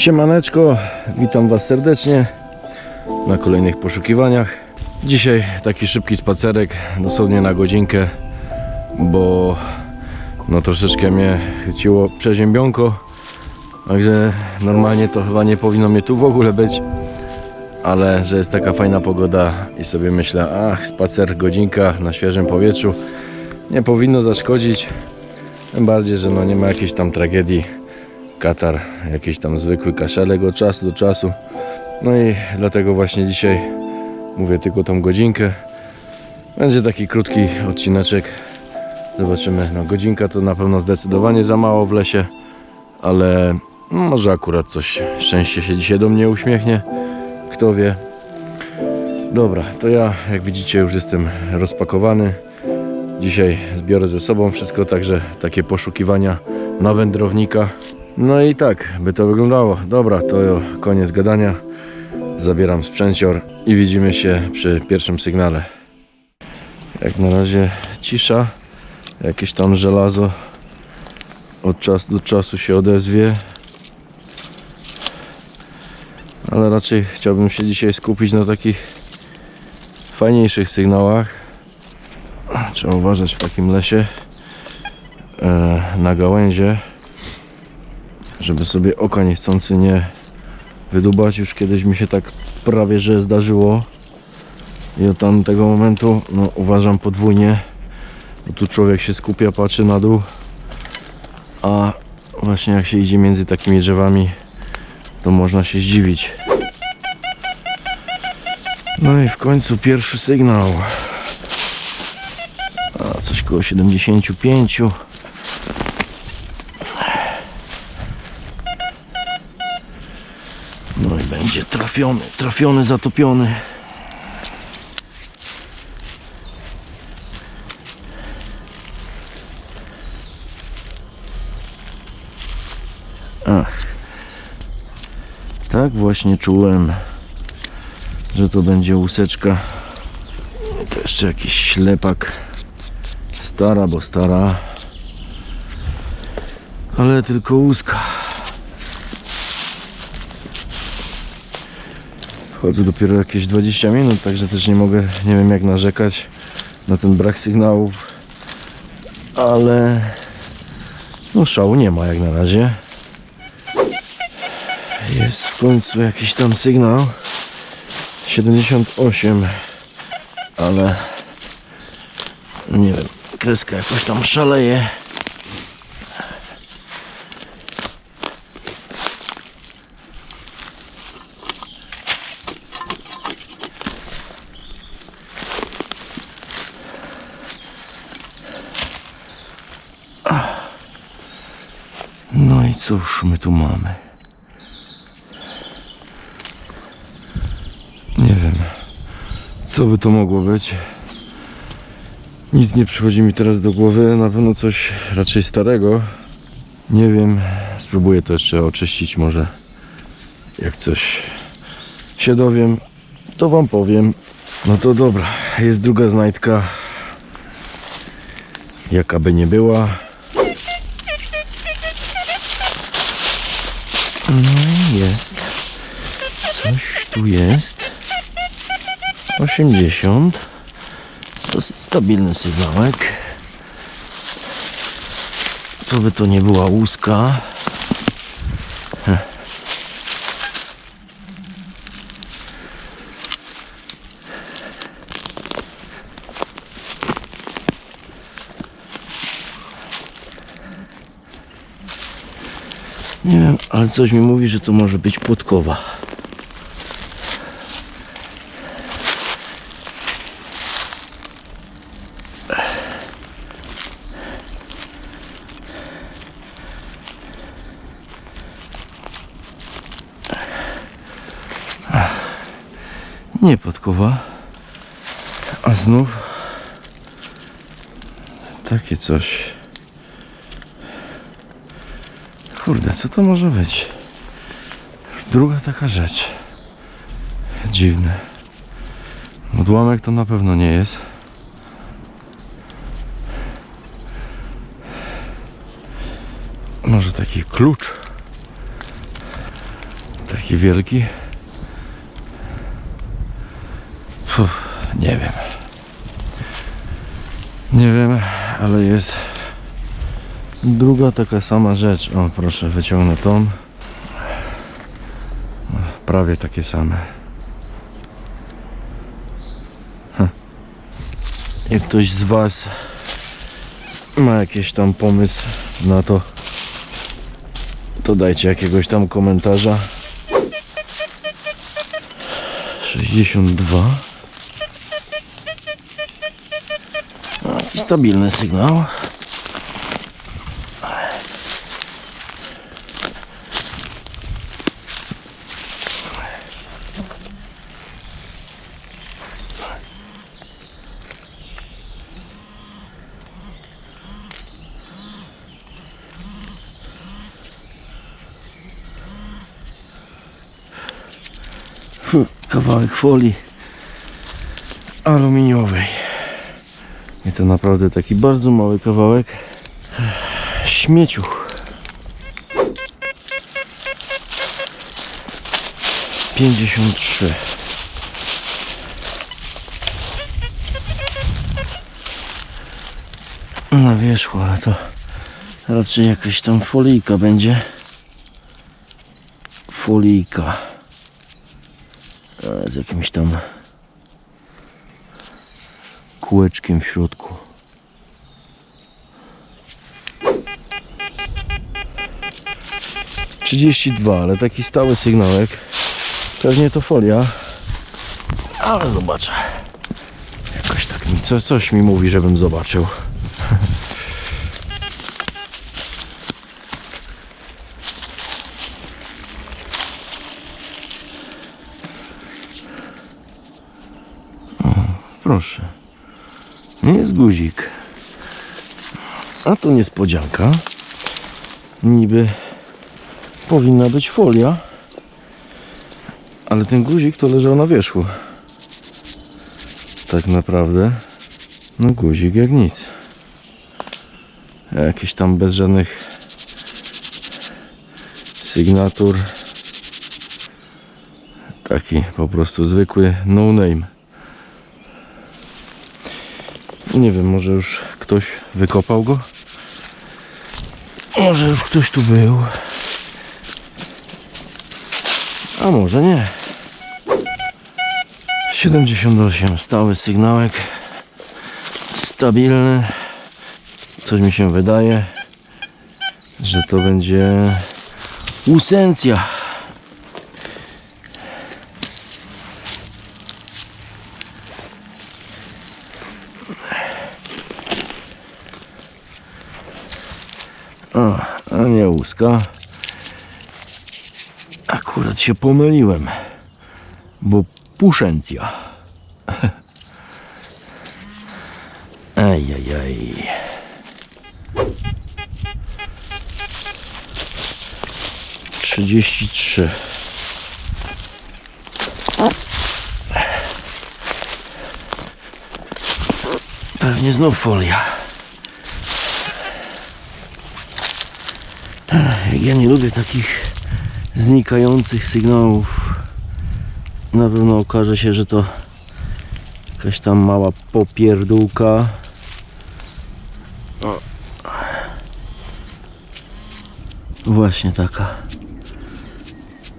Siemaneczko, witam Was serdecznie na kolejnych poszukiwaniach. Dzisiaj taki szybki spacerek, dosłownie na godzinkę, bo no troszeczkę mnie chyciło przeziębionko, także normalnie to chyba nie powinno mnie tu w ogóle być, ale że jest taka fajna pogoda i sobie myślę, ach, spacer, godzinka na świeżym powietrzu nie powinno zaszkodzić, tym bardziej, że no nie ma jakiejś tam tragedii katar, jakiś tam zwykły kaszelek od czasu do czasu. No i dlatego właśnie dzisiaj mówię tylko tą godzinkę. Będzie taki krótki odcineczek. Zobaczymy. No godzinka to na pewno zdecydowanie za mało w lesie, ale może akurat coś szczęście się dzisiaj do mnie uśmiechnie. Kto wie. Dobra, to ja jak widzicie już jestem rozpakowany. Dzisiaj zbiorę ze sobą wszystko, także takie poszukiwania na wędrownika. No i tak by to wyglądało. Dobra, to koniec gadania. Zabieram sprzęcior i widzimy się przy pierwszym sygnale. Jak na razie cisza. Jakieś tam żelazo od czasu do czasu się odezwie. Ale raczej chciałbym się dzisiaj skupić na takich fajniejszych sygnałach. Trzeba uważać w takim lesie e, na gałęzie żeby sobie oka niechcący nie wydubać. Już kiedyś mi się tak prawie że zdarzyło i od tamtego momentu no, uważam podwójnie, bo tu człowiek się skupia, patrzy na dół, a właśnie jak się idzie między takimi drzewami, to można się zdziwić. No i w końcu pierwszy sygnał. A coś koło 75. No i będzie trafiony, trafiony, zatopiony. Ach. Tak właśnie czułem, że to będzie łuseczka. To jeszcze jakiś ślepak. Stara, bo stara. Ale tylko łuska. Chodzę dopiero jakieś 20 minut, także też nie mogę, nie wiem jak narzekać na ten brak sygnałów. Ale no szału nie ma jak na razie. Jest w końcu jakiś tam sygnał. 78, ale nie wiem, kreska jakoś tam szaleje. No i cóż my tu mamy? Nie wiem, co by to mogło być. Nic nie przychodzi mi teraz do głowy. Na pewno coś raczej starego. Nie wiem. Spróbuję to jeszcze oczyścić. Może jak coś się dowiem, to wam powiem. No to dobra. Jest druga znajdka. Jaka by nie była. No i jest. Coś tu jest. 80. Dosyć stabilny sygnałek. Co by to nie była łuska. Ale coś mi mówi, że to może być płotkowa. Nie podkowa, a znów takie coś. Kurde, co to może być? Druga taka rzecz. Dziwne. Odłamek to na pewno nie jest. Może taki klucz. Taki wielki. Nie wiem. Nie wiem, ale jest druga taka sama rzecz. O, proszę, wyciągnę tą. No, Prawie takie same. Hm. Jak ktoś z Was ma jakiś tam pomysł na to, to dajcie jakiegoś tam komentarza. 62 No, Taki stabilny sygnał. Kawałek folii aluminiowej. I to naprawdę taki bardzo mały kawałek śmieciu. Pięćdziesiąt trzy. Na wierzchu, ale to raczej jakaś tam folijka będzie. Folijka. Z jakimś tam kółeczkiem w środku. Trzydzieści dwa, ale taki stały sygnałek. Pewnie to folia. Ale zobaczę. Jakoś tak mi co, coś mi mówi, żebym zobaczył. O, proszę. Nie jest guzik. A tu niespodzianka. Niby powinna być folia. Ale ten guzik to leżał na wierzchu. Tak naprawdę. No guzik jak nic. Jakieś tam bez żadnych sygnatur. Taki po prostu zwykły no name. Nie wiem, może już ktoś wykopał go? Może już ktoś tu był? A może nie. 78, stały sygnałek. Stabilny. Coś mi się wydaje, że to będzie usencja. O, a łuska. Akurat się pomyliłem, bo puszencja. Ajajaj. Trzydzieści trzy. Pewnie znów folia. Ja nie lubię takich znikających sygnałów. Na pewno okaże się, że to jakaś tam mała popierdółka. O. Właśnie taka.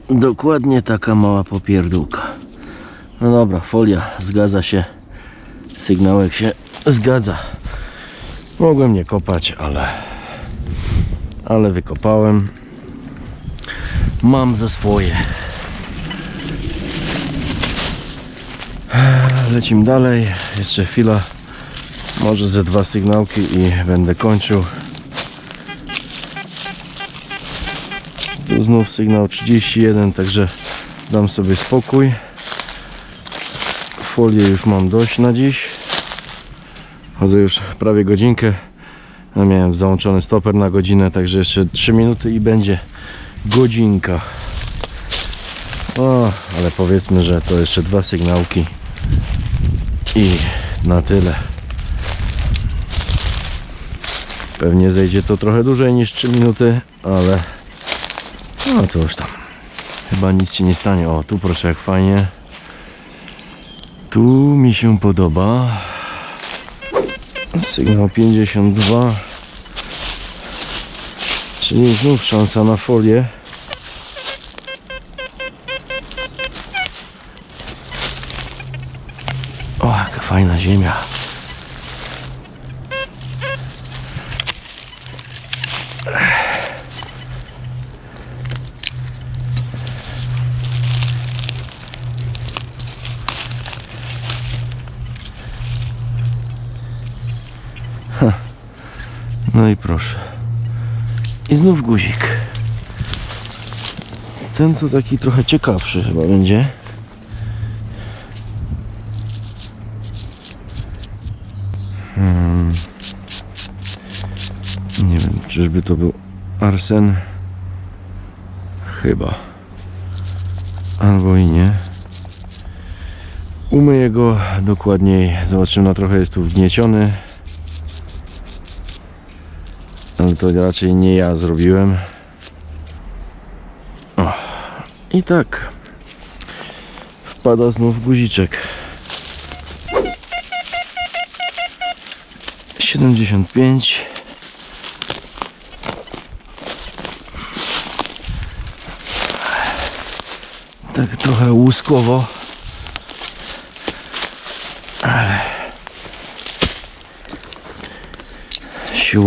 Dokładnie taka mała popierdółka. No dobra, folia zgadza się. Sygnałek się zgadza. Mogłem nie kopać, ale ale wykopałem. Mam za swoje. Lecimy dalej. Jeszcze chwila. Może ze dwa sygnałki i będę kończył. Tu znów sygnał 31, także dam sobie spokój. Folię już mam dość na dziś. Chodzę już prawie godzinkę. No miałem załączony stoper na godzinę, także jeszcze 3 minuty i będzie godzinka. O, ale powiedzmy, że to jeszcze dwa sygnałki i na tyle. Pewnie zejdzie to trochę dłużej niż 3 minuty, ale no cóż tam. Chyba nic się nie stanie. O, tu proszę jak fajnie. Tu mi się podoba. Sygnał 52. Czyli znów szansa na folię. O, jaka fajna ziemia. No i proszę. I znów guzik. Ten to taki trochę ciekawszy chyba będzie. Hmm. Nie wiem, czyżby to był arsen? Chyba. Albo i nie. Umyję go dokładniej. Zobaczymy, na trochę jest tu wgnieciony. Ale to raczej nie ja zrobiłem. O. I tak. Wpada znów guziczek. 75. Tak trochę łuskowo. Ale się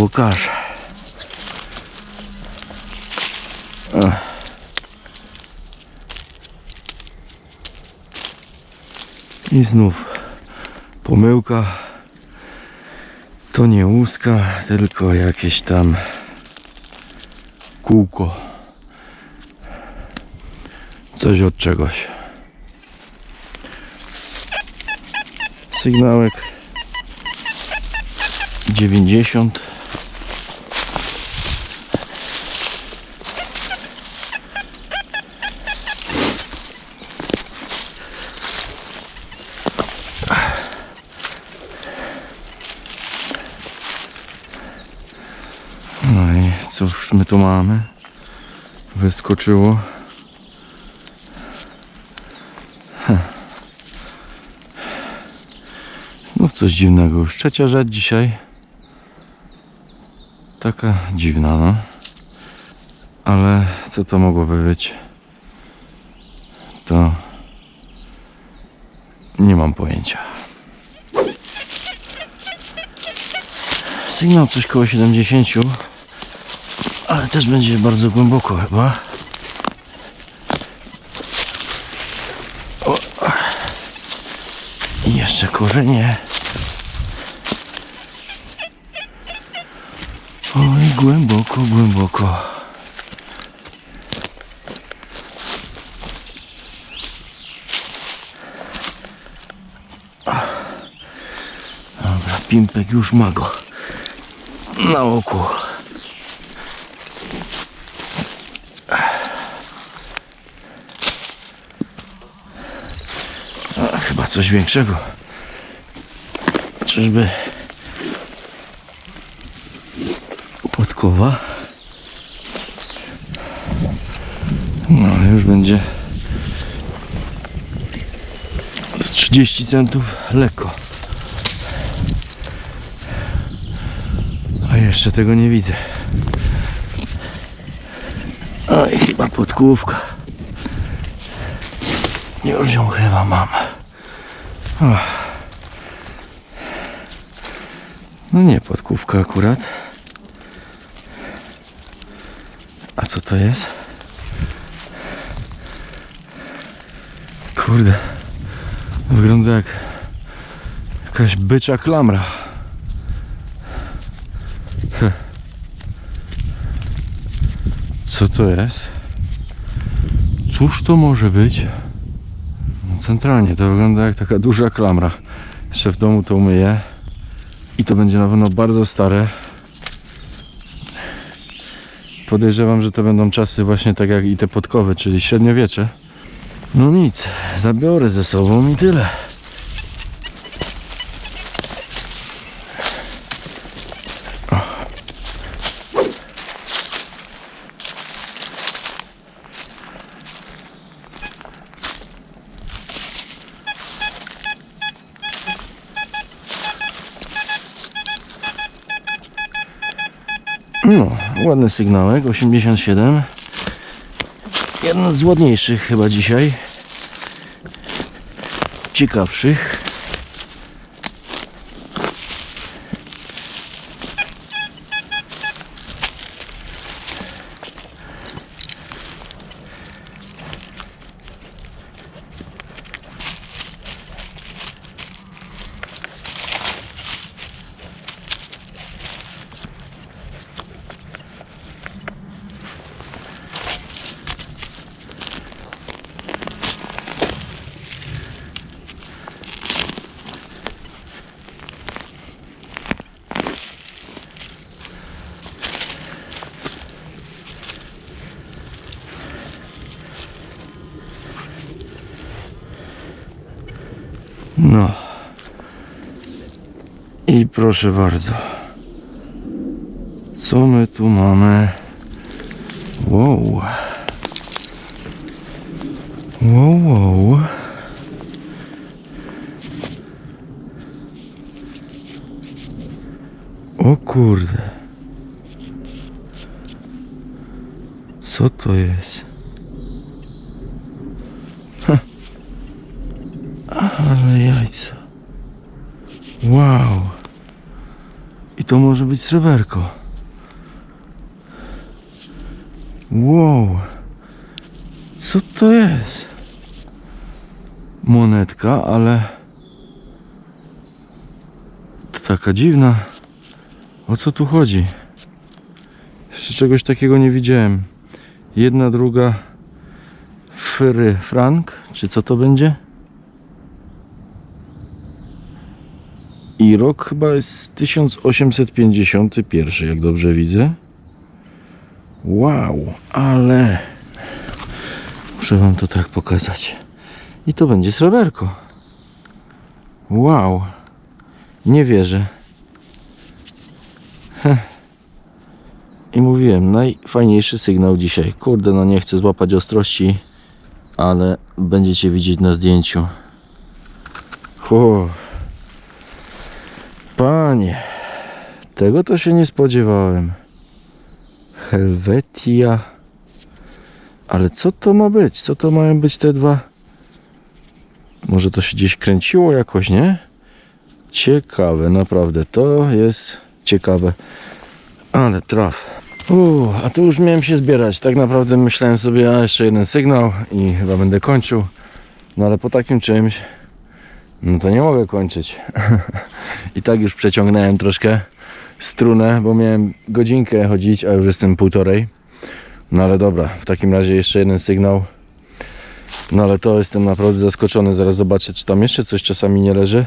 I znów pomyłka. To nie łuska, tylko jakieś tam kółko. Coś od czegoś. Sygnałek 90. No i cóż tu mamy? Wyskoczyło. Znów coś dziwnego. Już trzecia rzecz dzisiaj. Taka dziwna, no. Ale co to mogłoby być? To nie mam pojęcia. Sygnał coś koło 70 ale też będzie bardzo głęboko chyba. O. I jeszcze korzenie. Oj, głęboko, głęboko. Dobra, pimpek już ma go na oku. A, chyba coś większego. Czyżby podkowa? No, już będzie z 30 centów lekko. A jeszcze tego nie widzę. Oj, chyba podkówka. Już ją chyba mam. Och. No nie, podkówka akurat. A co to jest? Kurde. Wygląda jak jakaś bycza klamra. Co to jest? Cóż to może być? Centralnie to wygląda jak taka duża klamra. Jeszcze w domu to umyję. I to będzie na pewno bardzo stare. Podejrzewam, że to będą czasy właśnie tak jak i te podkowy, czyli średniowiecze. No nic, zabiorę ze sobą i tyle. No, ładny sygnałek, 87. Jeden z ładniejszych chyba dzisiaj. Ciekawszych. No. I proszę bardzo. Co my tu mamy? Wow. Wow, wow. O kurde. Co to jest? Ale jajca. Wow. To może być sreberko. Wow. Co to jest? Monetka, ale to taka dziwna. O co tu chodzi? Jeszcze czegoś takiego nie widziałem. Jedna, druga fry frank, czy co to będzie? I rok chyba jest 1851, jak dobrze widzę. Wow, ale muszę wam to tak pokazać. I to będzie sreberko. Wow, nie wierzę. Heh. I mówiłem, najfajniejszy sygnał dzisiaj. Kurde, no nie chcę złapać ostrości, ale będziecie widzieć na zdjęciu. Uff. Panie, tego to się nie spodziewałem. Helvetia. Ale co to ma być? Co to mają być te dwa? Może to się gdzieś kręciło jakoś, nie? Ciekawe, naprawdę. To jest ciekawe. Ale traf. Uuu, a tu już miałem się zbierać. Tak naprawdę myślałem sobie, a jeszcze jeden sygnał i chyba będę kończył. No ale po takim czymś, no to nie mogę kończyć. I tak już przeciągnąłem troszkę strunę, bo miałem godzinkę chodzić, a już jestem półtorej. No ale dobra, w takim razie jeszcze jeden sygnał. No ale to jestem naprawdę zaskoczony. Zaraz zobaczę, czy tam jeszcze coś czasami nie leży.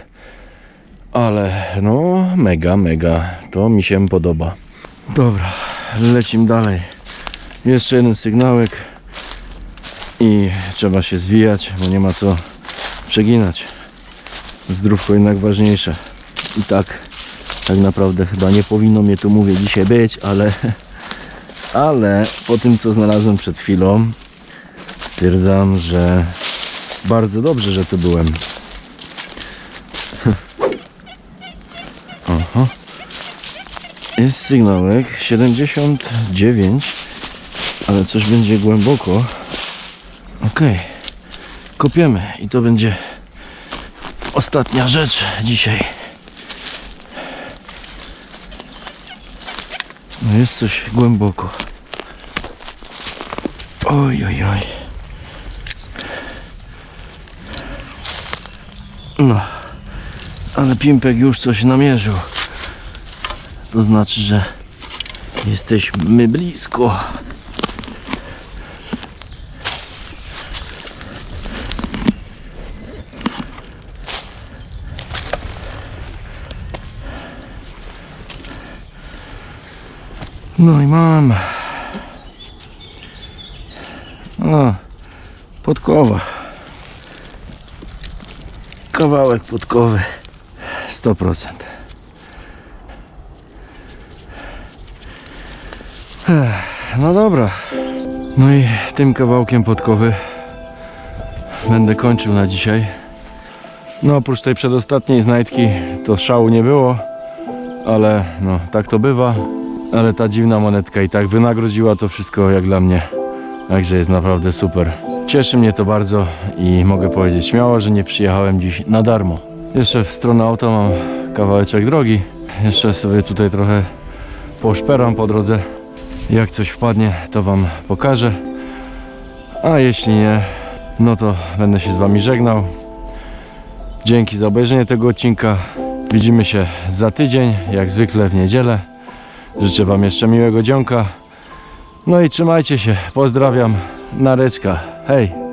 Ale no, mega, mega. To mi się podoba. Dobra, lecimy dalej. Jeszcze jeden sygnałek. I trzeba się zwijać, bo nie ma co przeginać. Zdrówko jednak ważniejsze. I tak, tak naprawdę chyba nie powinno mnie tu mówię dzisiaj być, ale, ale po tym co znalazłem przed chwilą, stwierdzam, że bardzo dobrze, że tu byłem. Aha. Jest sygnałek 79, ale coś będzie głęboko. Okej, kopiemy i to będzie ostatnia rzecz dzisiaj. No jest coś głęboko. Oj, oj, oj. No, ale Pimpek już coś namierzył. To znaczy, że jesteśmy blisko. No i mam. O, podkowa. Kawałek podkowy. 100%. Ech, No dobra. No i tym kawałkiem podkowy będę kończył na dzisiaj. No oprócz tej przedostatniej znajdki to szału nie było, ale no tak to bywa. Ale ta dziwna monetka i tak wynagrodziła to wszystko jak dla mnie. Także jest naprawdę super. Cieszy mnie to bardzo i mogę powiedzieć śmiało, że nie przyjechałem dziś na darmo. Jeszcze w stronę auta mam kawałeczek drogi. Jeszcze sobie tutaj trochę poszperam po drodze. Jak coś wpadnie, to Wam pokażę. A jeśli nie, no to będę się z Wami żegnał. Dzięki za obejrzenie tego odcinka. Widzimy się za tydzień, jak zwykle w niedzielę. Życzę Wam jeszcze miłego dzionka. No i trzymajcie się. Pozdrawiam. Nareczka. Hej.